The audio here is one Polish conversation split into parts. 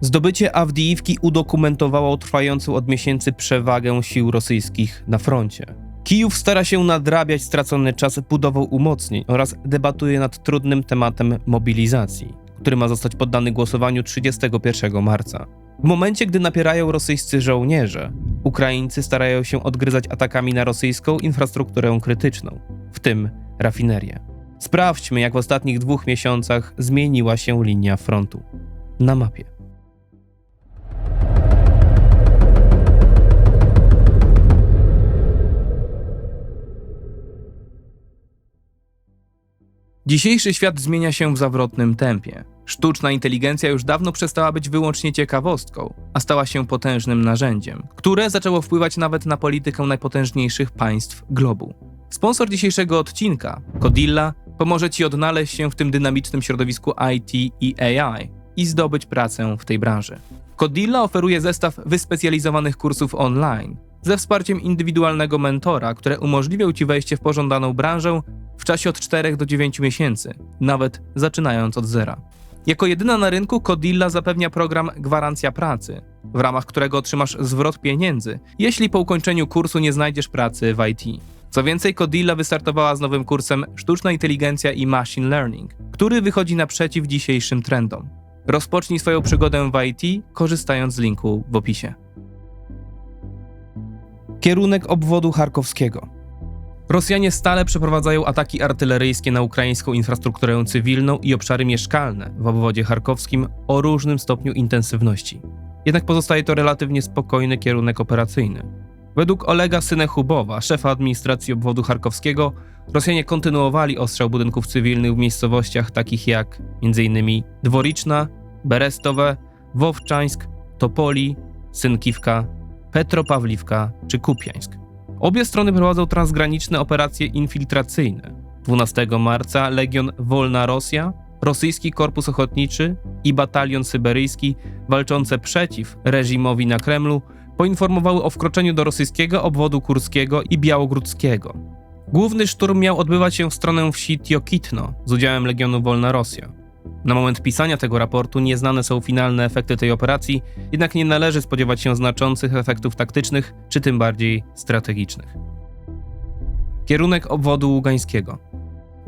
Zdobycie Awdijiwki udokumentowało trwającą od miesięcy przewagę sił rosyjskich na froncie. Kijów stara się nadrabiać stracony czas budową umocnień oraz debatuje nad trudnym tematem mobilizacji, który ma zostać poddany głosowaniu 31 marca. W momencie, gdy napierają rosyjscy żołnierze, Ukraińcy starają się odgryzać atakami na rosyjską infrastrukturę krytyczną, w tym rafinerię. Sprawdźmy, jak w ostatnich dwóch miesiącach zmieniła się linia frontu. Na mapie. Dzisiejszy świat zmienia się w zawrotnym tempie. Sztuczna inteligencja już dawno przestała być wyłącznie ciekawostką, a stała się potężnym narzędziem, które zaczęło wpływać nawet na politykę najpotężniejszych państw globu. Sponsor dzisiejszego odcinka, Codilla, pomoże Ci odnaleźć się w tym dynamicznym środowisku IT i AI i zdobyć pracę w tej branży. Codilla oferuje zestaw wyspecjalizowanych kursów online ze wsparciem indywidualnego mentora, które umożliwią Ci wejście w pożądaną branżę w czasie od 4 do 9 miesięcy, nawet zaczynając od zera. Jako jedyna na rynku Codilla zapewnia program Gwarancja Pracy, w ramach którego otrzymasz zwrot pieniędzy, jeśli po ukończeniu kursu nie znajdziesz pracy w IT. Co więcej, Codilla wystartowała z nowym kursem Sztuczna Inteligencja i Machine Learning, który wychodzi naprzeciw dzisiejszym trendom. Rozpocznij swoją przygodę w IT, korzystając z linku w opisie. Kierunek obwodu charkowskiego. Rosjanie stale przeprowadzają ataki artyleryjskie na ukraińską infrastrukturę cywilną i obszary mieszkalne w obwodzie charkowskim o różnym stopniu intensywności. Jednak pozostaje to relatywnie spokojny kierunek operacyjny. Według Olega Synechubowa, szefa administracji obwodu charkowskiego, Rosjanie kontynuowali ostrzał budynków cywilnych w miejscowościach takich jak m.in. Dworiczna, Berestowe, Wowczańsk, Topoli, Synkiwka, Petropawliwka czy Kupiańsk. Obie strony prowadzą transgraniczne operacje infiltracyjne. 12 marca Legion Wolna Rosja, rosyjski korpus ochotniczy i batalion syberyjski walczące przeciw reżimowi na Kremlu poinformowały o wkroczeniu do rosyjskiego obwodu kurskiego i białogródzkiego. Główny szturm miał odbywać się w stronę wsi Tiokitno z udziałem Legionu Wolna Rosja. Na moment pisania tego raportu nieznane są finalne efekty tej operacji, jednak nie należy spodziewać się znaczących efektów taktycznych, czy tym bardziej strategicznych. Kierunek obwodu ługańskiego.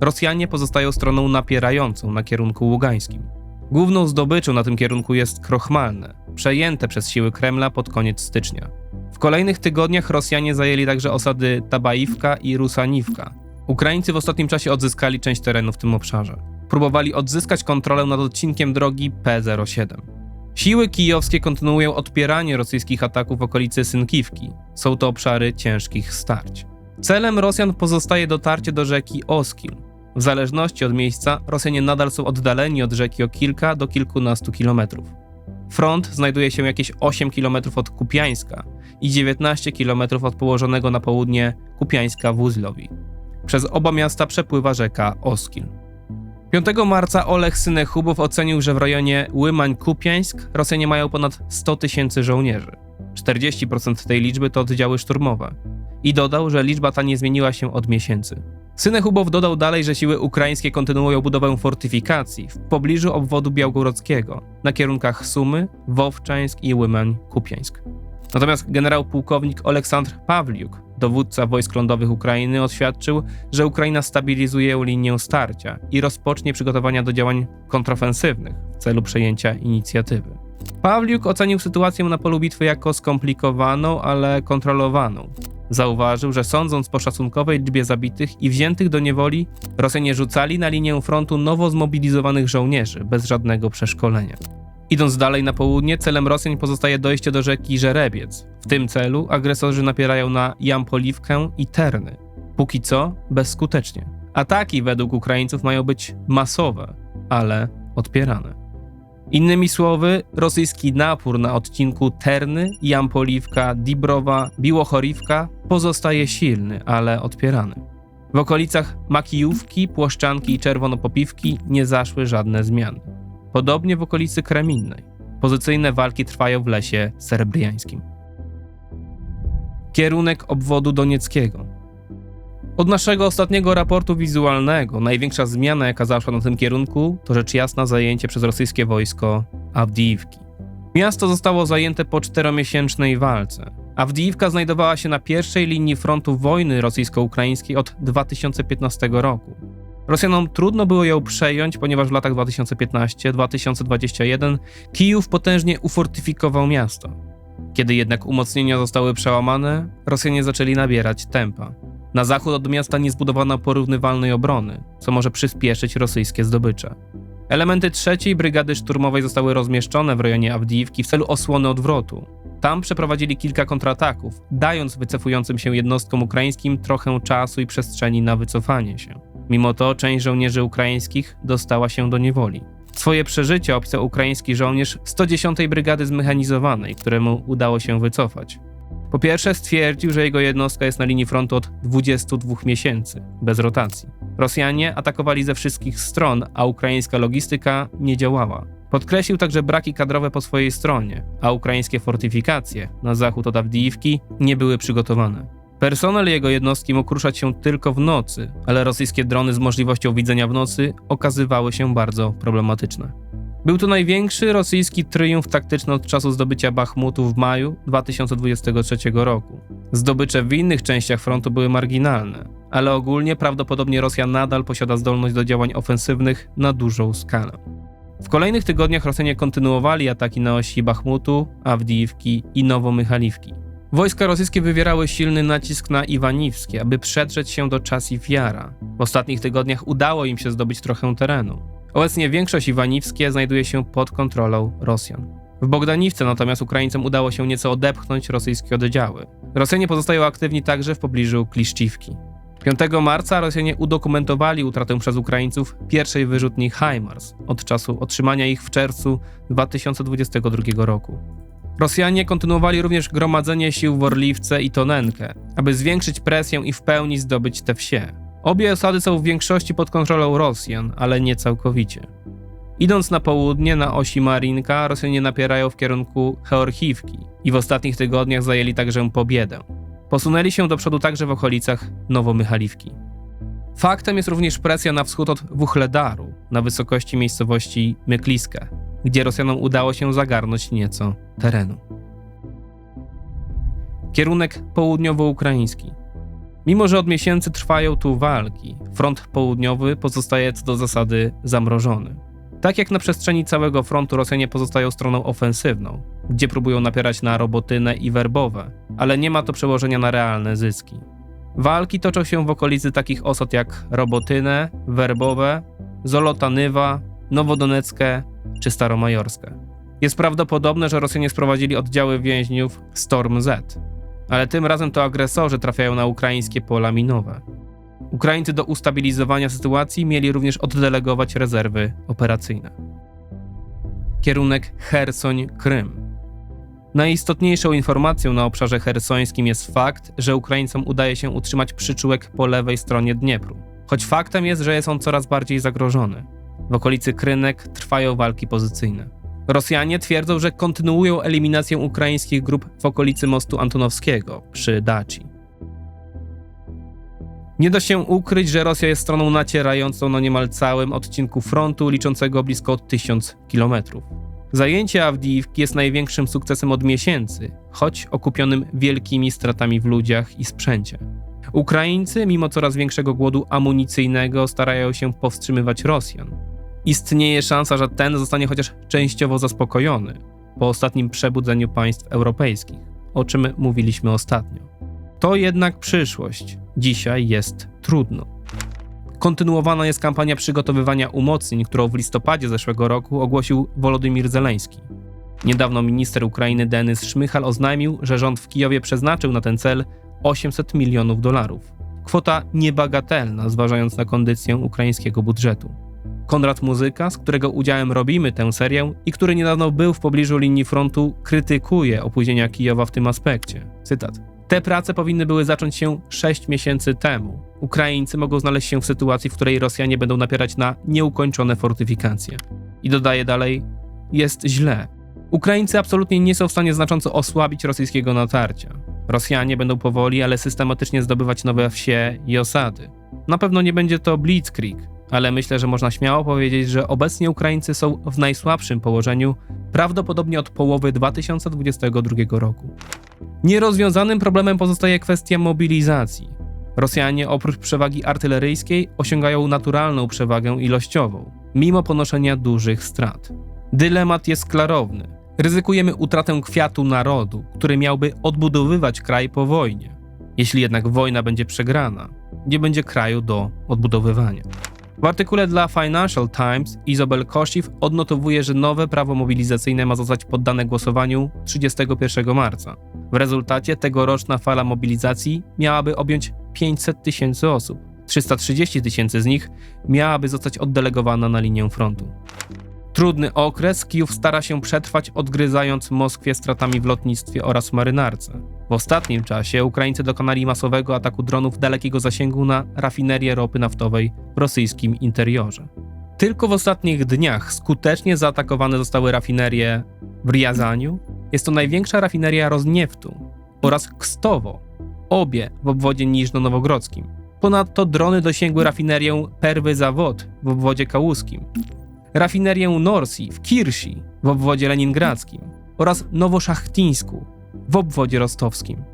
Rosjanie pozostają stroną napierającą na kierunku ługańskim. Główną zdobyczą na tym kierunku jest Krochmalne, przejęte przez siły Kremla pod koniec stycznia. W kolejnych tygodniach Rosjanie zajęli także osady Tabaiwka i Rusaniwka. Ukraińcy w ostatnim czasie odzyskali część terenu w tym obszarze. Próbowali odzyskać kontrolę nad odcinkiem drogi P07. Siły kijowskie kontynuują odpieranie rosyjskich ataków w okolicy Synkiwki. Są to obszary ciężkich starć. Celem Rosjan pozostaje dotarcie do rzeki Oskil. W zależności od miejsca, Rosjanie nadal są oddaleni od rzeki o kilka do kilkunastu kilometrów. Front znajduje się jakieś 8 km od Kupiańska i 19 km od położonego na południe Kupiańska w Uzlowi. Przez oba miasta przepływa rzeka Oskil. 5 marca Olech Synechubow ocenił, że w rejonie Łymań-Kupiańsk Rosjanie mają ponad 100 tysięcy żołnierzy. 40% tej liczby to oddziały szturmowe. I dodał, że liczba ta nie zmieniła się od miesięcy. Synechubow dodał dalej, że siły ukraińskie kontynuują budowę fortyfikacji w pobliżu obwodu białgorodzkiego, na kierunkach Sumy, Wowczańsk i Łymań-Kupiańsk. Natomiast generał pułkownik Aleksandr Pawliuk, dowódca wojsk lądowych Ukrainy, oświadczył, że Ukraina stabilizuje linię starcia i rozpocznie przygotowania do działań kontrofensywnych w celu przejęcia inicjatywy. Pawliuk ocenił sytuację na polu bitwy jako skomplikowaną, ale kontrolowaną. Zauważył, że sądząc po szacunkowej liczbie zabitych i wziętych do niewoli, Rosjanie rzucali na linię frontu nowo zmobilizowanych żołnierzy bez żadnego przeszkolenia. Idąc dalej na południe, celem Rosjan pozostaje dojście do rzeki Żerebiec. W tym celu agresorzy napierają na Jampoliwkę i Terny. Póki co bezskutecznie. Ataki według Ukraińców mają być masowe, ale odpierane. Innymi słowy, rosyjski napór na odcinku Terny, Jampoliwka, Dibrowa, Biłochorivka pozostaje silny, ale odpierany. W okolicach Makijówki, Płoszczanki i Czerwonopopiwki nie zaszły żadne zmiany. Podobnie w okolicy Kreminnej. Pozycyjne walki trwają w lesie serebriańskim. Kierunek obwodu donieckiego. Od naszego ostatniego raportu wizualnego największa zmiana, jaka zaszła na tym kierunku, to rzecz jasna zajęcie przez rosyjskie wojsko Awdijiwki. Miasto zostało zajęte po czteromiesięcznej walce. Awdijiwka znajdowała się na pierwszej linii frontu wojny rosyjsko-ukraińskiej od 2015 roku. Rosjanom trudno było ją przejąć, ponieważ w latach 2015-2021 Kijów potężnie ufortyfikował miasto. Kiedy jednak umocnienia zostały przełamane, Rosjanie zaczęli nabierać tempa. Na zachód od miasta nie zbudowano porównywalnej obrony, co może przyspieszyć rosyjskie zdobycze. Elementy trzeciej brygady szturmowej zostały rozmieszczone w rejonie Awdijiwki w celu osłony odwrotu. Tam przeprowadzili kilka kontrataków, dając wycofującym się jednostkom ukraińskim trochę czasu i przestrzeni na wycofanie się. Mimo to część żołnierzy ukraińskich dostała się do niewoli. Swoje przeżycia opisał ukraiński żołnierz 110 Brygady Zmechanizowanej, któremu udało się wycofać. Po pierwsze stwierdził, że jego jednostka jest na linii frontu od 22 miesięcy, bez rotacji. Rosjanie atakowali ze wszystkich stron, a ukraińska logistyka nie działała. Podkreślił także braki kadrowe po swojej stronie, a ukraińskie fortyfikacje na zachód od Awdijiwki nie były przygotowane. Personel jego jednostki mógł ruszać się tylko w nocy, ale rosyjskie drony z możliwością widzenia w nocy okazywały się bardzo problematyczne. Był to największy rosyjski triumf taktyczny od czasu zdobycia Bachmutu w maju 2023 roku. Zdobycze w innych częściach frontu były marginalne, ale ogólnie prawdopodobnie Rosja nadal posiada zdolność do działań ofensywnych na dużą skalę. W kolejnych tygodniach Rosjanie kontynuowali ataki na osi Bachmutu, Awdijiwki i Nowomychaliwki. Wojska rosyjskie wywierały silny nacisk na Iwaniwskie, aby przedrzeć się do czasów Jara. W ostatnich tygodniach udało im się zdobyć trochę terenu. Obecnie większość Iwaniwskie znajduje się pod kontrolą Rosjan. W Bogdaniwce natomiast Ukraińcom udało się nieco odepchnąć rosyjskie oddziały. Rosjanie pozostają aktywni także w pobliżu Kliszczówki. 5 marca Rosjanie udokumentowali utratę przez Ukraińców pierwszej wyrzutni HIMARS od czasu otrzymania ich w czerwcu 2022 roku. Rosjanie kontynuowali również gromadzenie sił w Orliwce i Tonenkę, aby zwiększyć presję i w pełni zdobyć te wsie. Obie osady są w większości pod kontrolą Rosjan, ale nie całkowicie. Idąc na południe, na osi Marinka, Rosjanie napierają w kierunku Cheorchiwki i w ostatnich tygodniach zajęli także Pobiedę. Posunęli się do przodu także w okolicach Nowomychaliwki. Faktem jest również presja na wschód od Wuchledaru, na wysokości miejscowości Mykliska, gdzie Rosjanom udało się zagarnąć nieco terenu. Kierunek południowo-ukraiński. Mimo, że od miesięcy trwają tu walki, front południowy pozostaje co do zasady zamrożony. Tak jak na przestrzeni całego frontu Rosjanie pozostają stroną ofensywną, gdzie próbują napierać na robotynę i werbowe, ale nie ma to przełożenia na realne zyski. Walki toczą się w okolicy takich osad jak Robotynę, Werbowe, Zolotanywa, Nowodoneckie czy Staromajorskie. Jest prawdopodobne, że Rosjanie sprowadzili oddziały więźniów Storm Z, ale tym razem to agresorzy trafiają na ukraińskie pola minowe. Ukraińcy do ustabilizowania sytuacji mieli również oddelegować rezerwy operacyjne. Kierunek Hersoń-Krym. Najistotniejszą informacją na obszarze hersońskim jest fakt, że Ukraińcom udaje się utrzymać przyczółek po lewej stronie Dniepru. Choć faktem jest, że jest on coraz bardziej zagrożony. W okolicy Krynek trwają walki pozycyjne. Rosjanie twierdzą, że kontynuują eliminację ukraińskich grup w okolicy mostu Antonowskiego przy Daci. Nie da się ukryć, że Rosja jest stroną nacierającą na niemal całym odcinku frontu liczącego blisko 1000 kilometrów. Zajęcie Awdijiwki jest największym sukcesem od miesięcy, choć okupionym wielkimi stratami w ludziach i sprzęcie. Ukraińcy, mimo coraz większego głodu amunicyjnego, starają się powstrzymywać Rosjan. Istnieje szansa, że ten zostanie chociaż częściowo zaspokojony po ostatnim przebudzeniu państw europejskich, o czym mówiliśmy ostatnio. To jednak przyszłość. Dzisiaj jest trudno. Kontynuowana jest kampania przygotowywania umocnień, którą w listopadzie zeszłego roku ogłosił Wolodymir Zeleński. Niedawno minister Ukrainy Denis Szmychal oznajmił, że rząd w Kijowie przeznaczył na ten cel 800 milionów dolarów. Kwota niebagatelna, zważając na kondycję ukraińskiego budżetu. Konrad Muzyka, z którego udziałem robimy tę serię i który niedawno był w pobliżu linii frontu, krytykuje opóźnienia Kijowa w tym aspekcie. Cytat. Te prace powinny były zacząć się 6 miesięcy temu. Ukraińcy mogą znaleźć się w sytuacji, w której Rosjanie będą napierać na nieukończone fortyfikacje. I dodaje dalej: Jest źle. Ukraińcy absolutnie nie są w stanie znacząco osłabić rosyjskiego natarcia. Rosjanie będą powoli, ale systematycznie zdobywać nowe wsie i osady. Na pewno nie będzie to blitzkrieg, ale myślę, że można śmiało powiedzieć, że obecnie Ukraińcy są w najsłabszym położeniu, prawdopodobnie od połowy 2022 roku. Nierozwiązanym problemem pozostaje kwestia mobilizacji. Rosjanie oprócz przewagi artyleryjskiej osiągają naturalną przewagę ilościową, mimo ponoszenia dużych strat. Dylemat jest klarowny. Ryzykujemy utratę kwiatu narodu, który miałby odbudowywać kraj po wojnie. Jeśli jednak wojna będzie przegrana, nie będzie kraju do odbudowywania. W artykule dla Financial Times Izabel Kosiw odnotowuje, że nowe prawo mobilizacyjne ma zostać poddane głosowaniu 31 marca. W rezultacie tegoroczna fala mobilizacji miałaby objąć 500 tysięcy osób. 330 tysięcy z nich miałaby zostać oddelegowana na linię frontu. Trudny okres Kijów stara się przetrwać, odgryzając Moskwie stratami w lotnictwie oraz marynarce. W ostatnim czasie Ukraińcy dokonali masowego ataku dronów dalekiego zasięgu na rafinerię ropy naftowej w rosyjskim interiorze. Tylko w ostatnich dniach skutecznie zaatakowane zostały rafinerie w Riazaniu, jest to największa rafineria Roznieftu, oraz Kstowo, obie w obwodzie niżno-nowogrodzkim. Ponadto drony dosięgły rafinerię Perwy Zawod w obwodzie kałuskim, rafinerię Norsi w Kirsi w obwodzie leningradzkim oraz Nowoszachtińsku w obwodzie rostowskim.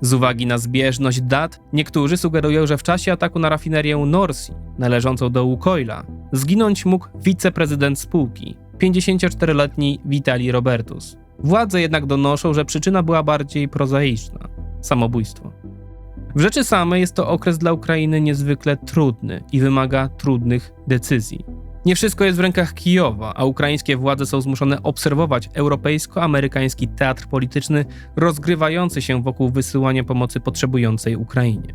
Z uwagi na zbieżność dat, niektórzy sugerują, że w czasie ataku na rafinerię Norsi, należącą do Łukoila, zginąć mógł wiceprezydent spółki, 54-letni Vitali Robertus. Władze jednak donoszą, że przyczyna była bardziej prozaiczna samobójstwo. W rzeczy samej jest to okres dla Ukrainy niezwykle trudny i wymaga trudnych decyzji. Nie wszystko jest w rękach Kijowa, a ukraińskie władze są zmuszone obserwować europejsko-amerykański teatr polityczny rozgrywający się wokół wysyłania pomocy potrzebującej Ukrainie.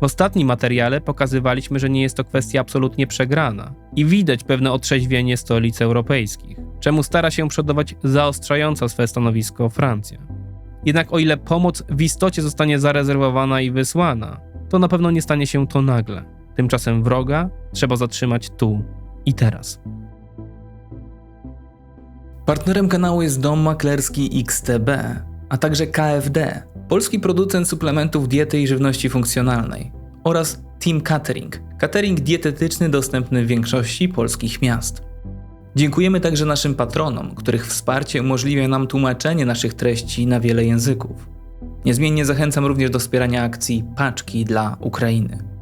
W ostatnim materiale pokazywaliśmy, że nie jest to kwestia absolutnie przegrana i widać pewne otrzeźwienie stolic europejskich, czemu stara się przodować zaostrzająca swe stanowisko Francja. Jednak o ile pomoc w istocie zostanie zarezerwowana i wysłana, to na pewno nie stanie się to nagle. Tymczasem wroga trzeba zatrzymać tu i teraz. Partnerem kanału jest dom maklerski XTB, a także KFD, polski producent suplementów diety i żywności funkcjonalnej, oraz Team Catering, catering dietetyczny dostępny w większości polskich miast. Dziękujemy także naszym patronom, których wsparcie umożliwia nam tłumaczenie naszych treści na wiele języków. Niezmiennie zachęcam również do wspierania akcji Paczki dla Ukrainy.